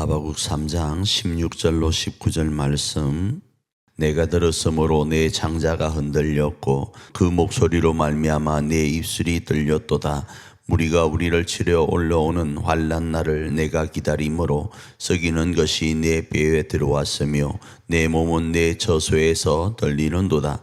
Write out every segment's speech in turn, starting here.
하바국 3장 16절로 19절 말씀. 내가 들었으므로 내 장자가 흔들렸고 그 목소리로 말미암아 내 입술이 들렸도다. 무리가 우리를 치려 올라오는 환란 날을 내가 기다림으로 썩이는 것이 내 뼈에 들어왔으며 내 몸은 내 저소에서 떨리는도다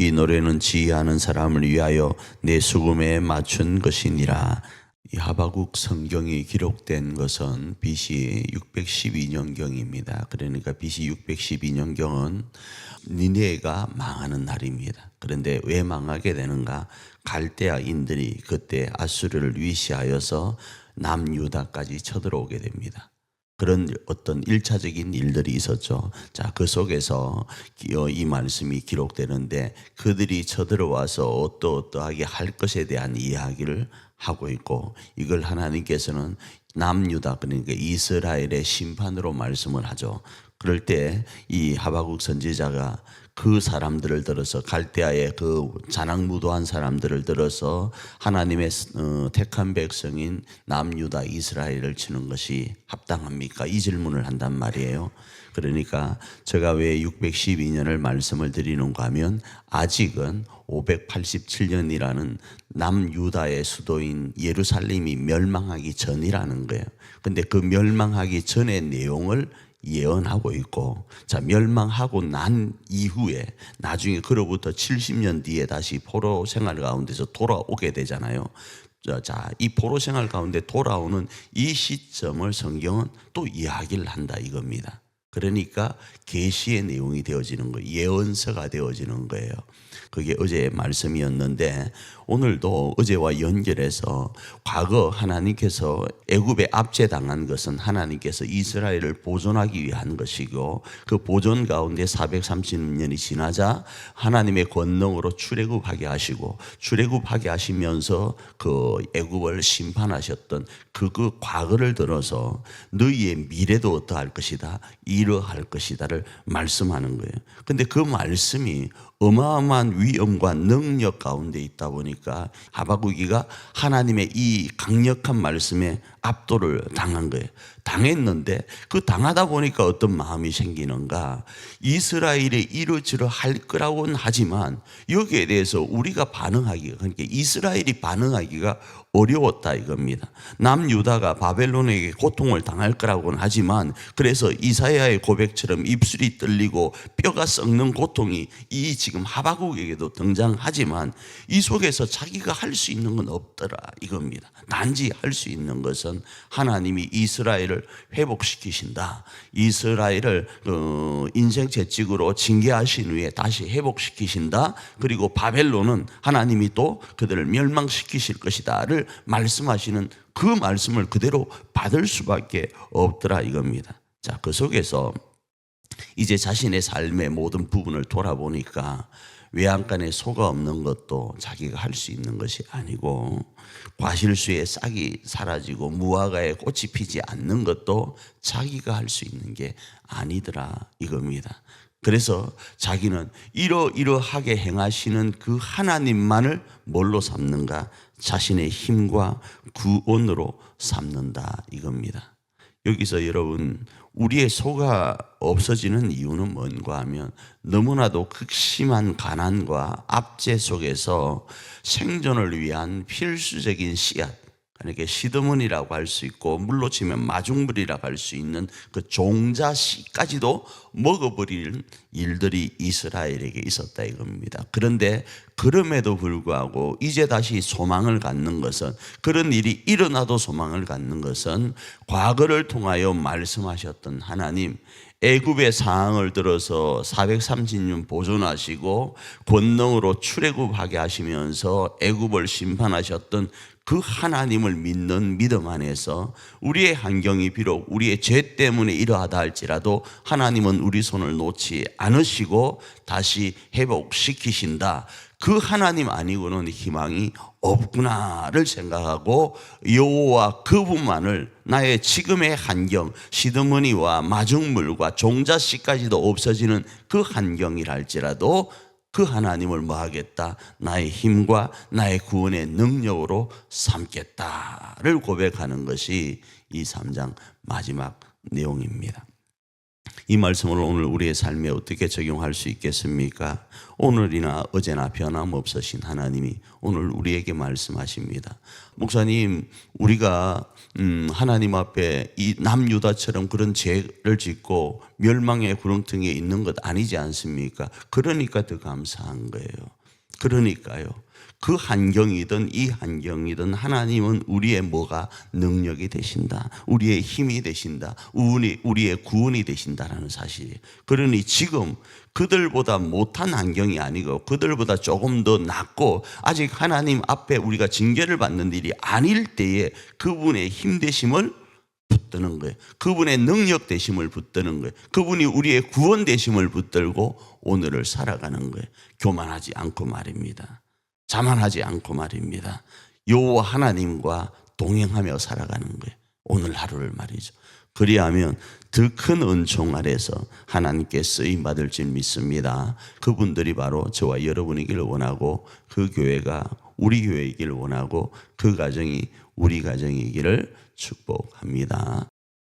이 노래는 지혜하는 사람을 위하여 내 수금에 맞춘 것이니라. 이 하바국 성경이 기록된 것은 BC 612년경입니다. 그러니까 BC 612년경은 니네가 망하는 날입니다. 그런데 왜 망하게 되는가? 갈대아인들이 그때 아수르를 위시하여서 남유다까지 쳐들어오게 됩니다. 그런 어떤 일차적인 일들이 있었죠. 자, 그 속에서 이 말씀이 기록되는데 그들이 쳐들어와서 어떠어떠하게 할 것에 대한 이야기를 하고 있고 이걸 하나님께서는 남유다 그러니까 이스라엘의 심판으로 말씀을 하죠. 그럴 때 이 하바국 선지자가 그 사람들을 들어서 갈대아의 그 자랑무도한 사람들을 들어서 하나님의 어, 택한 백성인 남유다 이스라엘을 치는 것이 합당합니까? 이 질문을 한단 말이에요. 그러니까 제가 왜 612년을 말씀을 드리는가 하면 아직은 587년이라는 남유다의 수도인 예루살렘이 멸망하기 전이라는 거예요. 근데 그 멸망하기 전의 내용을 예언하고 있고 자 멸망하고 난 이후에 나중에 그로부터 70년 뒤에 다시 포로 생활 가운데서 돌아오게 되잖아요. 자, 이 포로 생활 가운데 돌아오는 이 시점을 성경은 또 이야기를 한다 이겁니다. 그러니까 계시의 내용이 되어지는 거예요. 예언서가 되어지는 거예요. 그게 어제의 말씀이었는데 오늘도 어제와 연결해서 과거 하나님께서 애굽에 압제당한 것은 하나님께서 이스라엘을 보존하기 위한 것이고 그 보존 가운데 430년이 지나자 하나님의 권능으로 출애굽하게 하시고 출애굽하게 하시면서 그 애굽을 심판하셨던 그, 그 과거를 들어서 너희의 미래도 어떠할 것이다 이 러할 것이다를 말씀하는 거예요. 근데 그 말씀이 어마어마한 위엄과 능력 가운데 있다 보니까 하바국이가 하나님의 이 강력한 말씀에 압도를 당한 거예요. 당했는데 그 당하다 보니까 어떤 마음이 생기는가? 이스라엘이 이루지려 할 거라고는 하지만 여기에 대해서 우리가 반응하기가 그러니까 이스라엘이 반응하기가 어려웠다 이겁니다. 남유다가 바벨론에게 고통을 당할 거라고는 하지만 그래서 이사야의 고백처럼 입술이 떨리고 뼈가 썩는 고통이 이 지금 하바국에게도 등장하지만 이 속에서 자기가 할 수 있는 건 없더라 이겁니다. 단지 할 수 있는 것은 하나님이 이스라엘을 회복시키신다. 이스라엘을 어, 인생 채찍으로 징계하신 후에 다시 회복시키신다. 그리고 바벨론은 하나님이 또 그들을 멸망시키실 것이다를 말씀하시는 그 말씀을 그대로 받을 수밖에 없더라 이겁니다. 자, 그 속에서 이제 자신의 삶의 모든 부분을 돌아보니까 외양간에 소가 없는 것도 자기가 할 수 있는 것이 아니고 과실수에 싹이 사라지고 무화과에 꽃이 피지 않는 것도 자기가 할 수 있는 게 아니더라 이겁니다. 그래서 자기는 이러이러하게 행하시는 그 하나님만을 뭘로 삼는가? 자신의 힘과 구원으로 삼는다 이겁니다. 여기서 여러분 우리의 소가 없어지는 이유는 뭔가 하면 너무나도 극심한 가난과 압제 속에서 생존을 위한 필수적인 씨앗 그러니까 시드문이라고 할 수 있고 물로 치면 마중물이라고 할 수 있는 그 종자 씨까지도 먹어버리는 일들이 이스라엘에게 있었다 이겁니다. 그런데 그럼에도 불구하고 이제 다시 소망을 갖는 것은 그런 일이 일어나도 소망을 갖는 것은 과거를 통하여 말씀하셨던 하나님 애굽의 상황을 들어서 430년 보존하시고 권능으로 출애굽하게 하시면서 애굽을 심판하셨던 그 하나님을 믿는 믿음 안에서 우리의 환경이 비록 우리의 죄 때문에 이러하다 할지라도 하나님은 우리 손을 놓지 않으시고 다시 회복시키신다. 그 하나님 아니고는 희망이 없구나를 생각하고 여호와 그분만을 나의 지금의 환경, 시드머니와 마중물과 종자씨까지도 없어지는 그 환경이랄지라도 그 하나님을 뭐 하겠다? 나의 힘과 나의 구원의 능력으로 삼겠다를 고백하는 것이 이 3장 마지막 내용입니다. 이 말씀을 오늘 우리의 삶에 어떻게 적용할 수 있겠습니까? 오늘이나 어제나 변함없으신 하나님이 오늘 우리에게 말씀하십니다. 목사님, 우리가 음, 하나님 앞에 이 남유다처럼 그런 죄를 짓고 멸망의 구렁텅이에 있는 것 아니지 않습니까? 그러니까 더 감사한 거예요. 그러니까요. 그 환경이든 이 환경이든 하나님은 우리의 뭐가 능력이 되신다. 우리의 힘이 되신다. 우리, 우리의 구원이 되신다라는 사실이에요. 그러니 지금 그들보다 못한 환경이 아니고 그들보다 조금 더 낫고 아직 하나님 앞에 우리가 징계를 받는 일이 아닐 때에 그분의 힘 되심을 붙드는 거예요. 그분의 능력 되심을 붙드는 거예요. 그분이 우리의 구원 되심을 붙들고 오늘을 살아가는 거예요. 교만하지 않고 말입니다. 자만하지 않고 말입니다. 여호와 하나님과 동행하며 살아가는 거예요. 오늘 하루를 말이죠. 그리하면 더 큰 은총 아래서 하나님께 쓰임 받을 줄 믿습니다. 그분들이 바로 저와 여러분이기를 원하고 그 교회가 우리 교회이기를 원하고 그 가정이 우리 가정이기를 축복합니다.